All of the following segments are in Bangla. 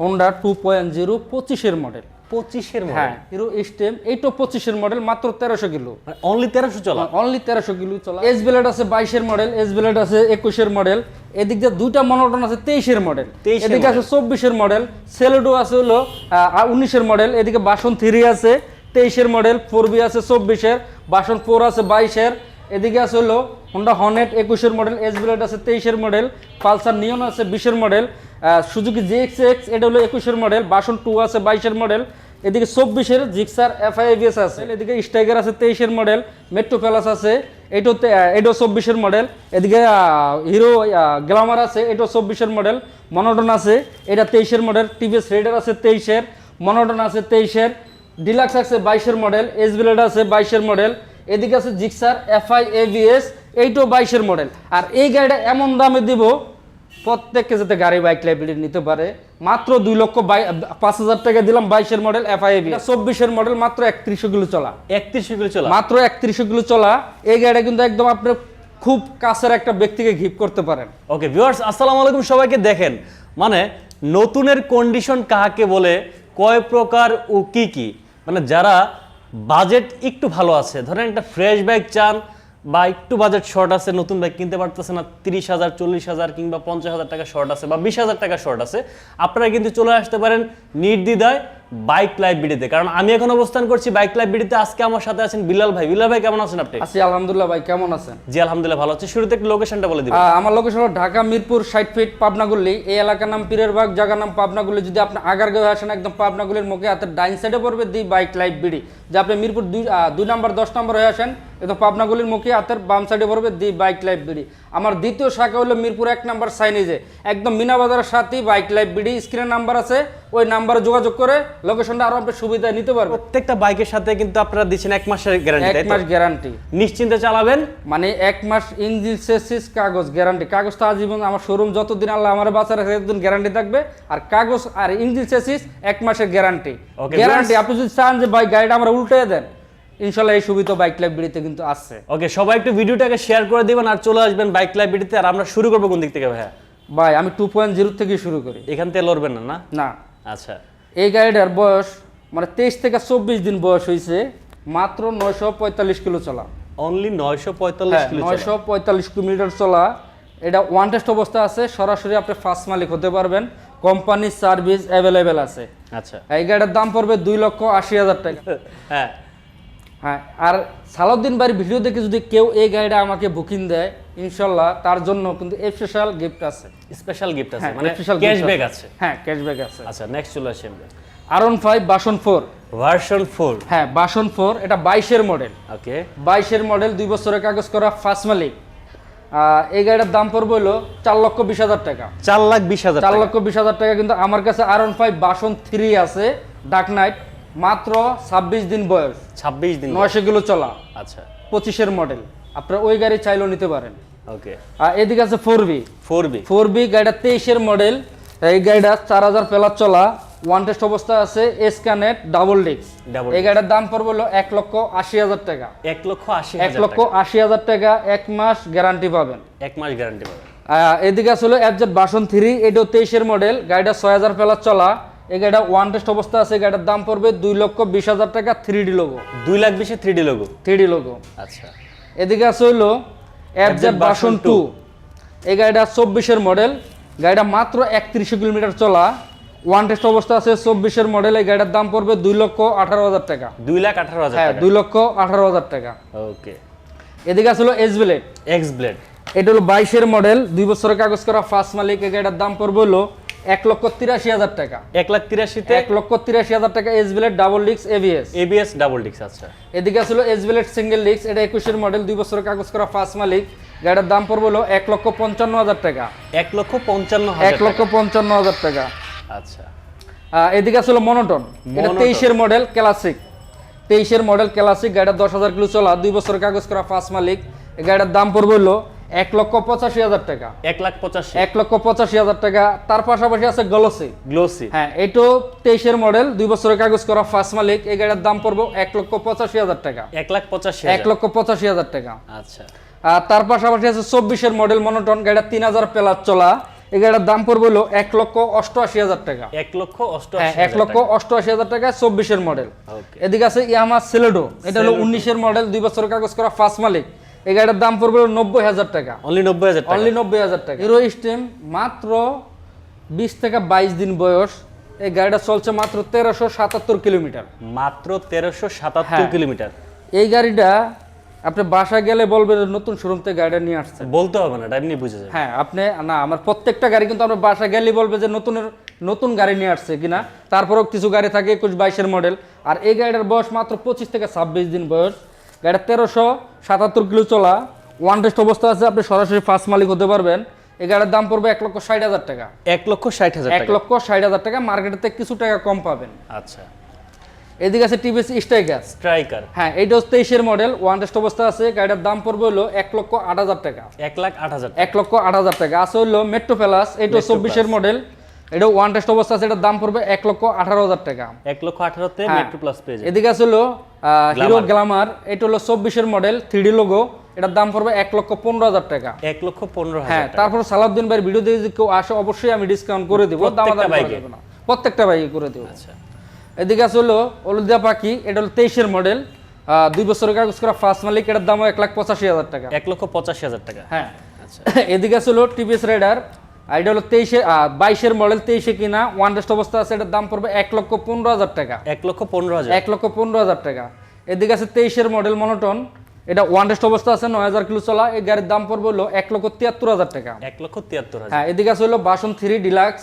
হোন্ডা টু পয়েন্ট জিরো পঁচিশের মডেল পঁচিশের হ্যাঁ হিরো স্টেম এইটো পঁচিশের মডেল মাত্র তেরোশো কিলো। অনলি তেরোশো চলা? অনলি তেরোশো কিলো চলা। এস ব্লেড আছে বাইশের মডেল এস ব্লেড আছে একুশের মডেল এদিক দিয়ে দুইটা মনোটন আছে তেইশের মডেল 23 এর এদিকে আছে চব্বিশের মডেল সেলোডো আছে হলো উনিশের মডেল এদিকে বাসন থ্রি আছে তেইশের মডেল ফোর বি আছে চব্বিশের বাসন ফোর আছে বাইশের এদিকে আছে হলো হোন্ডা হনেট একুশের মডেল এস ব্লেড আছে তেইশের মডেল পালসার নিয়ন আছে বিশের মডেল সুজুকি জি এক্স এটা হলো একুশের মডেল বাসন টু আছে বাইশের মডেল এদিকে চব্বিশের জিক্সার এফআইএভিএস আছে এদিকে স্টাইগার আছে তেইশের মডেল মেট্রো প্যালাস আছে তে- আহ, চব্বিশের মডেল এদিকে হিরো গ্লামার আছে এটাও চব্বিশের মডেল মনোটন আছে এটা তেইশের মডেল টিভিএস রেডার আছে তেইশের মনোটন আছে তেইশের ডিলাক্স আছে বাইশের মডেল এস ব্লেড আছে বাইশের মডেল এদিকে আছে জিক্সার এফআই এভিএস এইটাও বাইশের মডেল আর এই গাড়িটা এমন দামে দিব প্রত্যেককে যাতে গাড়ি বাইক লাইব্রেরি নিতে পারে। মাত্র দুই লক্ষ পাঁচ হাজার টাকা দিলাম বাইশের মডেল এফআইবি চব্বিশের মডেল মাত্র একত্রিশশো কিলো চলা। একত্রিশশো কিলো চলা? মাত্র একত্রিশশো কিলো চলা। এই গাড়িটা কিন্তু একদম আপনার খুব কাছের একটা ব্যক্তিকে গিফট করতে পারেন। ওকে ভিউয়ার্স আসসালামু আলাইকুম সবাইকে দেখেন। মানে নতুনের কন্ডিশন কাহাকে বলে কয় প্রকার ও কি কি? মানে যারা বাজেট একটু ভালো আছে ধরেন একটা ফ্রেশ বাইক চান বা একটু বাজেট শর্ট আছে, নতুন বাইক কিনতে পারতেছে না, তিরিশ হাজার, চল্লিশ হাজার কিংবা পঞ্চাশ হাজার টাকা শর্ট আছে বা বিশ হাজার টাকা শর্ট আছে। আপনারা কিন্তু চলে আসতে পারেন নির্দ্বিধায় বাইক লাইভ বিডিতে কারণ আমি এখন অবস্থান করছি বাইক লাইভ বিডিতে আজকে আমার সাথে আছেন বিলাল ভাই। বিলাল ভাই কেমন আছেন আপনি? আছি আলহামদুলিল্লাহ ভাই কেমন আছেন? জি আলহামদুলিল্লাহ ভালো আছে। শুরুতে একটু লোকেশনটা বলে দিবেন। আমার লোকেশন হলো ঢাকা মিরপুর ষাট ফিট পাবনাগুল্লি এই এলাকার নাম পীরের বাগ জায়গার নাম পাবনাগুল্লি যদি আপনি আগারগাঁও আসেন একদম পাবনাগুলির মুখে হাতের ডাইন সাইডে পড়বে দি বাইক লাইভ বিডি যে আপনি মিরপুর দুই দুই নাম্বার দশ নম্বর হয়ে আসেন একদম পাবনাগুলির মুখে হাতের বাম সাইডে পড়বে দি বাইক লাইভ বিডি আমার দ্বিতীয় শাখা হলো মিরপুর এক নাম্বার সাইনিজে। একদম মিনা বাজারের সাথেই বাইক লাইভ বিডি স্ক্রিনের নাম্বার আছে ওই নাম্বারে যোগাযোগ করে লোকেশনটা আরও আপনি সুবিধায় নিতে পারবেন প্রত্যেকটা বাইকের সাথে কিন্তু আপনারা দিচ্ছেন এক মাসের গ্যারান্টি এক মাস গ্যারান্টি নিশ্চিন্তে চালাবেন? মানে এক মাস ইঞ্জিন সেসিস কাগজ গ্যারান্টি কাগজ তো আজীবন আমার শোরুম যতদিন আল্লাহ আমার বাচ্চারা ততদিন গ্যারান্টি থাকবে। আর কাগজ আর ইঞ্জিন সেসিস এক মাসের গ্যারান্টি গ্যারান্টি আপনি যদি চান যে বাইক গাড়িটা আমরা উল্টে দেন ইনশাল্লাহ এই সুবিধা বাইক লাইব্রেরিতে কিন্তু আছে। ওকে সবাই একটু ভিডিওটাকে শেয়ার করে দিবেন আর চলে আসবেন বাইক লাইব্রেরিতে আর আমরা শুরু করব কোন দিক থেকে ভাইয়া? ভাই আমি টু পয়েন্ট জিরো থেকে শুরু করি। এখান থেকে লড়বেন না? না। আচ্ছা। এই গাড়িটার বয়স মানে তেইশ থেকে চব্বিশ দিন বয়স হয়েছে মাত্র নয়শো পঁয়তাল্লিশ কিলো চলা। অনলি নয়শো পঁয়তাল্লিশ কিলো নয়শো পঁয়তাল্লিশ কিলোমিটার চলা। এটা ওয়ান টেস্ট অবস্থা আছে সরাসরি আপনি ফার্স্ট মালিক হতে পারবেন। কোম্পানির সার্ভিস অ্যাভেলেবেল আছে। আচ্ছা। এই গাড়িটার দাম পড়বে দুই লক্ষ আশি হাজার টাকা। হ্যাঁ হ্যাঁ আর সালাউদ্দিন বাড়ির ভিডিও দেখে যদি কেউ এই গাড়িটা আমাকে বুকিং দেয় ইনশাল্লাহ তার জন্য কিন্তু স্পেশাল গিফট আছে। স্পেশাল গিফট আছে মানে স্পেশাল ক্যাশব্যাক আছে। হ্যাঁ ক্যাশব্যাক আছে। আচ্ছা নেক্সট চলে আসি আমরা। R one five version four version four হ্যাঁ বাসন ফোর এটা বাইশের মডেল ওকে বাইশের মডেল দুই বছরের কাগজ করা ফার্স্ট মালিক। এই গাড়িটার দাম পড়বে হলো চার লক্ষ বিশ হাজার টাকা। চার লাখ বিশ হাজার চার। লক্ষ বিশ হাজার টাকা কিন্তু আমার কাছে আর ওয়ান ফাইভ বাসন থ্রি আছে ডাক নাইট মাত্র ছাব্বিশ দিন বয়স। ছাব্বিশ দিন নয়শো কিলো চলা। আচ্ছা। পঁচিশের মডেল আপনার ওই গাড়ি চাইলেও নিতে পারেন। ওকে। আর এদিকে আছে four B four B four B গাড়িটা তেইশের মডেল এই গাড়িটা চার হাজার প্লাস চলা। ওয়ান টেস্ট অবস্থা আছে এসকানেট ডাবল ডিক্স এই গাড়িটার দাম পড়বে হলো এক লক্ষ আশি হাজার টাকা। এক লক্ষ আশি এক লক্ষ আশি হাজার টাকা এক মাস গ্যারান্টি পাবেন। এক মাস গ্যারান্টি পাবেন। এদিকে আসলে অ্যাবজেট বাসন থ্রি এটাও তেইশের মডেল গাড়িটা ছয় হাজার প্লাস চলা। এই গাড়িটা ওয়ান টেস্ট অবস্থা আছে গাড়িটার দাম পড়বে দুই লক্ষ বিশ হাজার টাকা থ্রি ডি লোগো দুই লাখ বিশে three D logo three D logo আচ্ছা। এদিকে আছে হইল অ্যাবজেট FZ বাসন টু এই গাড়িটা চব্বিশের মডেল গাড়িটা মাত্র একত্রিশশো কিলোমিটার চলা। ওয়ান টেস্ট অবস্থা আছে চব্বিশের মডেল এই গাড়িটার দাম পড়বে দুই লক্ষ আঠারো হাজার টাকা। দুই লাখ আঠারো হাজার হ্যাঁ দুই লক্ষ আঠারো হাজার টাকা। ওকে। এদিকে আসলে এস বিলেট এক্স ব্লেড এটা হলো বাইশের মডেল দুই বছরের কাগজ করা ফার্স্ট মালিক। এই গাড়িটার দাম পড়বে হলো এক লক্ষ তিরাশি হাজার টাকা। এক লাখ তিরাশিতে? এক লক্ষ তিরাশি হাজার টাকা এস বিলেট ডাবল ডিক্স এভিএস এবিএস ডাবল ডিক্স আচ্ছা। এদিকে আসলে এস বিলেট সিঙ্গেল ডিক্স এটা একুশের মডেল দুই বছরের কাগজ করা ফার্স্ট মালিক। গাড়িটার দাম পড়বে হলো এক লক্ষ পঞ্চান্ন হাজার টাকা। এক লক্ষ পঞ্চান্ন এক লক্ষ পঞ্চান্ন হাজার টাকা। আচ্ছা। এদিকে আসলে মনোটন এটা তেইশের মডেল ক্লাসিক তেইশের মডেল ক্লাসিক গাড়িটা দশ হাজার কিলো চলা দুই বছরের কাগজ করা ফার্স্ট মালিক। গাড়িটার দাম পড়বে হলো এক লক্ষ পঁচাশি হাজার টাকা। এক লাখ পঁচাশি। এক লক্ষ পঁচাশি হাজার টাকা। তার পাশাপাশি আছে গলসি গ্লোসি হ্যাঁ এটাও তেইশের মডেল দুই বছরের কাগজ করা ফার্স্ট মালিক। এই গাড়ির দাম পড়ব এক লক্ষ পঁচাশি হাজার টাকা। এক লাখ পঁচাশি এক লক্ষ পঁচাশি হাজার টাকা। আচ্ছা। আর তার পাশাপাশি আছে চব্বিশের মডেল মনোটন গাড়িটা তিন হাজার প্লাস চলা। এই গাড়িটার দাম পড়বে হলো এক লক্ষ অষ্টআশি হাজার টাকা। এক লক্ষ হ্যাঁ অষ্টআশি এক লক্ষ অষ্টআশি হাজার টাকা চব্বিশের মডেল এদিকে আছে ইয়ামা সেলেডো এটা হলো উনিশের মডেল দুই বছর কাগজ করা ফার্স্ট মালিক। এই গাড়িটার দাম পড়বে নব্বই হাজার টাকা। অনলি নব্বই হাজার টাকা। অনলি নব্বই হাজার টাকা। হিরো স্টেম মাত্র বিশ থেকে বাইশ দিন বয়স। এই গাড়িটা চলছে মাত্র তেরোশো সাতাত্তর কিলোমিটার। মাত্র তেরোশো সাতাত্তর হ্যাঁ। কিলোমিটার। এই গাড়িটা আপনি বাসা গেলে বলবেন নতুন শোরুম থেকে গাড়িটা নিয়ে আসছে। বলতে হবে না এটা এমনি বুঝে যায় হ্যাঁ আপনি না আমার প্রত্যেকটা গাড়ি কিন্তু আমরা বাসা গেলেই বলবে যে নতুন নতুন গাড়ি নিয়ে আসছে কিনা। তারপরেও কিছু গাড়ি থাকে একুশ বাইশের মডেল আর এই গাড়িটার বয়স মাত্র পঁচিশ থেকে ছাব্বিশ দিন বয়স। গাড়িটা তেরোশো সাতাত্তর কিলো চলা ওয়ান টেস্ট অবস্থা আছে আপনি সরাসরি ফার্স্ট মালিক হতে পারবেন। এই গাড়ির দাম পড়বে এক লক্ষ ষাট হাজার টাকা। এক লক্ষ ষাট হাজার এক লক্ষ ষাট হাজার টাকা মার্কেটেতে কিছু টাকা কম পাবেন। আচ্ছা। এদিকে আছে টিভিএস স্ট্রাইকার স্ট্রাইকার হ্যাঁ এইটা হচ্ছে তেইশের মডেল ওয়ান টেস্ট অবস্থা আছে গাড়িটার দাম পড়বে হলো এক লক্ষ আট হাজার টাকা। এক লাখ আট হাজার এক লক্ষ আট হাজার টাকা। আছে হলো মেট্রো প্লাস এটা চব্বিশের মডেল এটা ওয়ান টেস্ট অবস্থা আছে এটার দাম পড়বে এক লক্ষ আঠারো হাজার টাকা। এক লক্ষ আঠারোতে। মেট্রো প্লাস পেয়ে যাবে। এদিকে আছে হলো হিরো গ্লামার এটা হলো চব্বিশের মডেল থ্রি লোগো এটার দাম পড়বে এক লক্ষ পনেরো হাজার টাকা। এক লক্ষ পনেরো হ্যাঁ। তারপর সালাউদ্দিন ভাইয়ের ভিডিও দিয়ে যদি কেউ আসে অবশ্যই আমি ডিসকাউন্ট করে দিব দাম প্রত্যেকটা বাইকে? প্রত্যেকটা বাইকে করে দেবো। আচ্ছা। এদিকে আছে হলো হলদিয়া পাখি এটা হলো তেইশের মডেল দুই বছরের কাগজ করা ফার্স্ট মালিক এটার দাম এক লাখ পঁচাশি হাজার টাকা। এক লক্ষ পঁচাশি হাজার টাকা। হ্যাঁ। আচ্ছা। এদিকে আছে হলো টিভিএস রাইডার আর এটা হলো তেইশে বাইশের মডেল তেইশে কিনা ওয়ান টেস্ট অবস্থা আছে এটার দাম পড়বে এক লক্ষ পনেরো হাজার টাকা। এক লক্ষ পনেরো হাজার। এক লক্ষ পনেরো হাজার টাকা। এদিকে আছে তেইশের মডেল মনোটন এটা ওয়ান টেস্ট অবস্থা আছে নয় হাজার কিলো চলা এই গাড়ির দাম পড়বে হলো এক লক্ষ তিয়াত্তর হাজার টাকা। এক লক্ষ তিয়াত্তর হ্যাঁ এদিকে আছে হলো বাসন থ্রি ডিলাক্স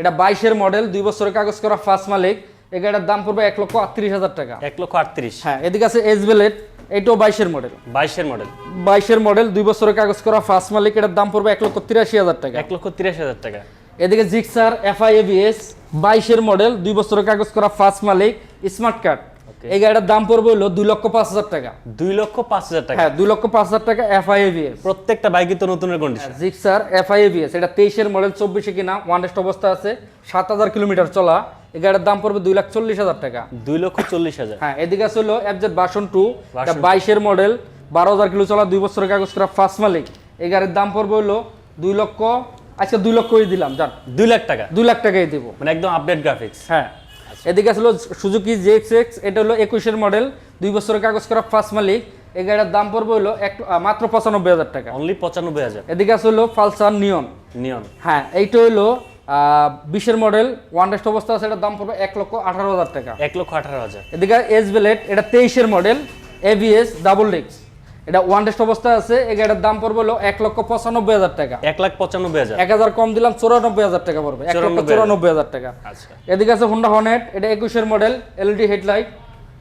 এটা বাইশের মডেল দুই বছরের কাগজ করা ফার্স্ট মালিক। এই গাড়ির দাম পড়বে এক লক্ষ আটত্রিশ হাজার টাকা। এক লক্ষ আটত্রিশ। হ্যাঁ এদিকে আছে এস বেলেট এটাও বাইশের মডেল বাইশের মডেল বাইশের মডেল দুই বছরের কাগজ করা ফার্স্ট মালিক এটার দাম পড়বে এক লক্ষ তিরাশি হাজার টাকা। এক লক্ষ তিরাশি হাজার টাকা। এদিকে জিক্সার এফআই এবিএস বাইশের মডেল দুই বছরের কাগজ করা ফার্স্ট মালিক স্মার্ট কার্ড এই গাড়িটার দাম পড়বে হলো দুই লক্ষ পাঁচ হাজার টাকা। দুই লক্ষ পাঁচ হাজার টাকা। হ্যাঁ দুই লক্ষ পাঁচ হাজার টাকা এফআই এবিএস প্রত্যেকটা বাইকে তো নতুনের কন্ডিশন জিক্সার এফআই এবিএস এটা তেইশের মডেল চব্বিশে কিনা ওয়ান টেস্ট অবস্থা আছে সাত হাজার কিলোমিটার চলা। এই গাড়ির দাম পড়বে দুই লাখ চল্লিশ হাজার টাকা। দুই লক্ষ চল্লিশ হাজার। হ্যাঁ এদিকে আছে হলো এফজেড বাসন টু বাইশের মডেল বারো হাজার কিলো চলা দুই বছরের কাগজ করা ফার্স্ট মালিক। এই গাড়ির দাম পড়বে হলো দুই লক্ষ আজকে দুই লক্ষই দিলাম জান। দুই লাখ টাকা? দুই লাখ টাকাই দেবো। মানে একদম আপডেট গ্রাফিক্স হ্যাঁ এদিকে আসলে সুজুকি জেক্স এক্স এটা হলো একুশের মডেল দুই বছরের কাগজ করা ফার্স্ট মালিক। এই গাড়ির দাম পড়বে হলো এক মাত্র পঁচানব্বই হাজার টাকা। অনলি পঁচানব্বই হাজার। এদিকে আছে হলো ফালসার নিয়ন নিয়ন হ্যাঁ এইটা হলো বিশের মডেল ওয়ান টেস্ট অবস্থা আছে এটার দাম পড়বে এক লক্ষ আঠারো হাজার টাকা। এক লক্ষ আঠারো হাজার। এদিকে এস বেলেট এটা তেইশের মডেল এবিএস ডাবল ডিক্স এটা ওয়ান টেস্ট অবস্থা আছে গাড়ির দাম পড়বে হলো এক লক্ষ পঁচানব্বই হাজার টাকা। এক লাখ পঁচানব্বই হাজার। এক হাজার কম দিলাম চৌরানব্বই হাজার টাকা পড়বে। এক লক্ষ 94,000 চৌরানব্বই হাজার টাকা। আচ্ছা। এদিকে আছে হোন্ডা হর্নেট এটা একুশের মডেল এলইডি হেডলাইট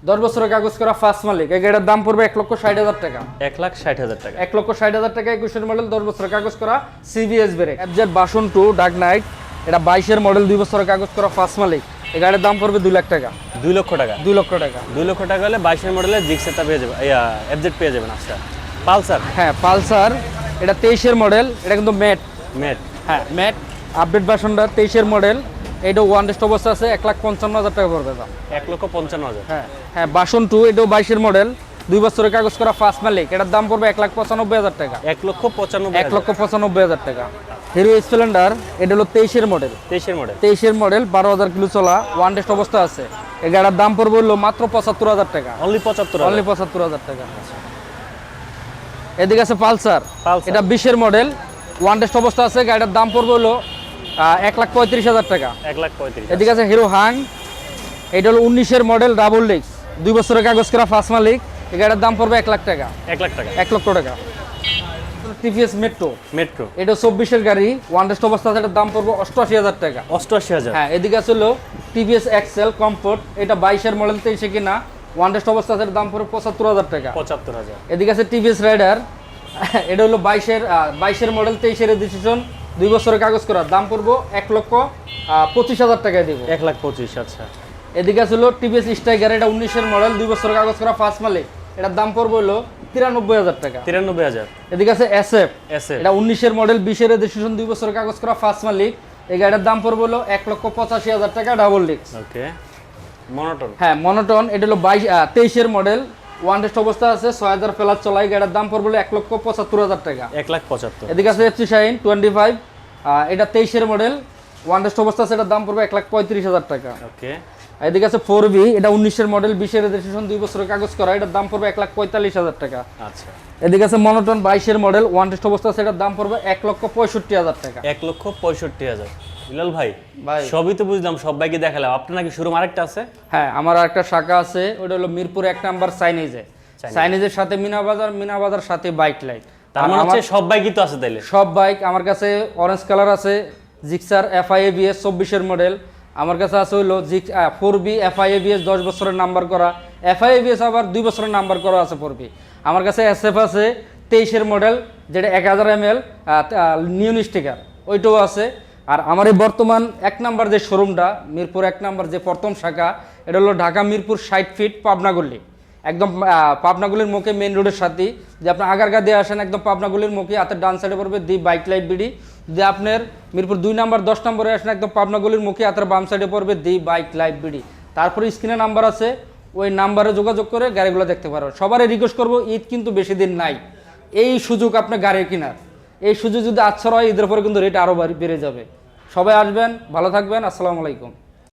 দশ বছরের কাগজ করা ফার্স্ট মালিক গাড়ির দাম পড়বে এক লক্ষ ষাট হাজার টাকা। এক লাখ ষাট হাজার টাকা। এক লক্ষ ষাট হাজার টাকা একুশের মডেল দশ বছরের কাগজ করা CBS brake FZ version two Dark Knight এটা বাইশের মডেল দুই বছরের কাগজ করা ফার্স্ট মালিক। এই গাড়ির দাম পড়বে দুই লাখ টাকা। দুই লক্ষ টাকা। দুই লক্ষ টাকা। দুই লক্ষ টাকা হলে বাইশের মডেলের জিক্সেটা পেয়ে যাবে এফজেড পেয়ে যাবেন আচ্ছা। পালসার? হ্যাঁ পালসার। এটা তেইশের মডেল এটা কিন্তু ম্যাট ম্যাট হ্যাঁ ম্যাট আপডেট ভার্সনটা তেইশের মডেল এটা ওয়ান টেস্ট অবস্থা আছে এক লাখ পঞ্চান্ন হাজার টাকা পড়বে দাম এক লক্ষ পঞ্চান্ন হাজার। হ্যাঁ হ্যাঁ বাসন টু এটাও বাইশের মডেল দুই বছরের কাগজ করা ফার্স্ট মালিক। এটার দাম পড়বে এক লাখ পঁচানব্বই হাজার টাকা। এক লক্ষ পঁচানব্বই এক লক্ষ পঁচানব্বই হাজার টাকা। হিরো স্প্লেন্ডার এটা হলো তেইশের মডেল তেইশের মডেল তেইশের মডেল বারো হাজার কিলো চলা ওয়ান টেস্ট অবস্থা আছে। এই গাড়ির দাম পড়বে হলো মাত্র পঁচাত্তর হাজার টাকা। অনলি পঁচাত্তর অনলি পঁচাত্তর হাজার টাকা। এদিকে আছে পালসার এটা বিশের মডেল ওয়ান টেস্ট অবস্থা আছে গাড়িটার দাম পড়বে হলো এক লাখ পঁয়ত্রিশ হাজার টাকা। এক লাখ পঁয়ত্রিশ এদিকে আছে হিরো হাং এটা হলো উনিশের মডেল ডাবল ডিক্স দুই বছরের কাগজ করা ফার্স্ট মালিক এই গাড়ির দাম পড়বে এক লাখ টাকা। এক লাখ টাকা। এক লক্ষ টাকা। টিভিএস মেট্রো মেট্রো এটা চব্বিশের গাড়ি ওয়ান টেস্ট অবস্থা এটার দাম পড়বে অষ্টআশি হাজার টাকা। অষ্টআশি হাজার। হ্যাঁ এদিকে আছে হলো টিভিএস এক্সেল কমফোর্ট এটা বাইশের মডেল তেইশে কিনা। ওয়ান টেস্ট অবস্থা এটার দাম পড়বে পঁচাত্তর হাজার টাকা। পঁচাত্তর হাজার। এদিকে আছে টিভিএস রাইডার এটা হলো বাইশের বাইশের মডেল তেইশের রেজিস্ট্রেশন দুই বছরের কাগজ করা। দাম পড়ব এক লক্ষ পঁচিশ হাজার টাকায় দেবো। এক লাখ পঁচিশ আচ্ছা। এদিকে আছে হলো টিভিএস স্ট্রাইকার এটা উনিশের মডেল দুই বছরের কাগজ করা ফার্স্ট মালিক। এটার দাম পড়বে হলো তিরানব্বই হাজার টাকা। তিরানব্বই হাজার। এদিকে আছে এসএফ এসে এটা উনিশের মডেল বিশের রেজিস্ট্রেশন দুই বছরের কাগজ করা ফার্স্ট মালিক। এই গাড়ির দাম পড়বে হলো এক লক্ষ পঁচাশি হাজার টাকা ডাবল ডিক্স ওকে মনোটন হ্যাঁ মনোটন এটা হলো বাইশ তেইশের মডেল ওয়ান টেস্ট অবস্থা আছে ছয় হাজার প্লাস চলাই গাড়ির দাম পড়বে এক লক্ষ পঁচাত্তর হাজার টাকা। এক লাখ পঁচাত্তর। এদিকে আছে এফসি শাইন টোয়েন্টি ফাইভ এটা তেইশের মডেল ওয়ান টেস্ট অবস্থা আছে এটার দাম পড়বে এক লাখ পঁয়ত্রিশ হাজার টাকা। ওকে এদিকে আছে ফোর বি এটা উনিশের মডেল বিশের রেজিস্ট্রেশন দুই বছরের কাগজ করা এটার দাম পড়বে এক লাখ পঁয়তাল্লিশ হাজার টাকা। আচ্ছা। এদিকে আছে মনোটন বাইশের মডেল ওয়ান টেস্ট অবস্থা আছে এটার দাম পড়বে এক লক্ষ পঁয়ষট্টি হাজার টাকা। এক লক্ষ পঁয়ষট্টি হাজার। বিলাল ভাই ভাই। সবই তো বুঝলাম সব বাইকে দেখালাম। আপনার নাকি শোরুম আরেকটা আছে? হ্যাঁ আমার একটা শাখা আছে ওটা হলো মিরপুর এক নাম্বার চাইনিজে চাইনিজের সাথে মিনা বাজার মিনা বাজার সাথে বাইক লাইট তার মানে হচ্ছে সব বাইকই তো আছে তাইলে। সব বাইক আমার কাছে অরেঞ্জ কালার আছে জিক্সার এফআই এবিএস চব্বিশের মডেল আমার কাছে আছে হইল জিক ফোর বি এবিএস দশ বছরের নাম্বার করা। এফআই এবিএস আবার দুই বছরের নাম্বার করা আছে ফোর বি আমার কাছে এস এফ আছে, তেইশের মডেল যেটা এক হাজার এম এল নিউন স্টিকার ওইটাও আছে। আর আমার এই বর্তমান এক নাম্বার যে শোরুমটা মিরপুর এক নাম্বার যে প্রথম শাখা, এটা হলো ঢাকা মিরপুর ষাট ফিট পাবনাগল্লি একদম পাবনাগুলির মুখে মেন রোডের সাথে। যে আপনি আগারগা দিয়ে আসেন, একদম পাবনাগুলির মুখে, হাতের ডান সাইডে পড়বে দি বাইক লাইট বিডি যে আপনার মিরপুর দুই নাম্বার, দশ নম্বরে আসেন একদম পাবনা গলির মুখে আতার বাম সাইডে পড়বে দি বাইক লাইভ বিডি। তারপরে স্ক্রিনে নাম্বার আছে, ওই নাম্বারে যোগাযোগ করে গাড়িগুলো দেখতে পারবেন সবারই রিকোয়েস্ট করব, ঈদ কিন্তু বেশি দিন নাই। এই সুযোগ আপনার গাড়ি কেনার। এই সুযোগ যদি আচ্ছা হয় ঈদের পরে কিন্তু রেট আরও বেড়ে যাবে। সবাই আসবেন, ভালো থাকবেন, আসসালামু আলাইকুম।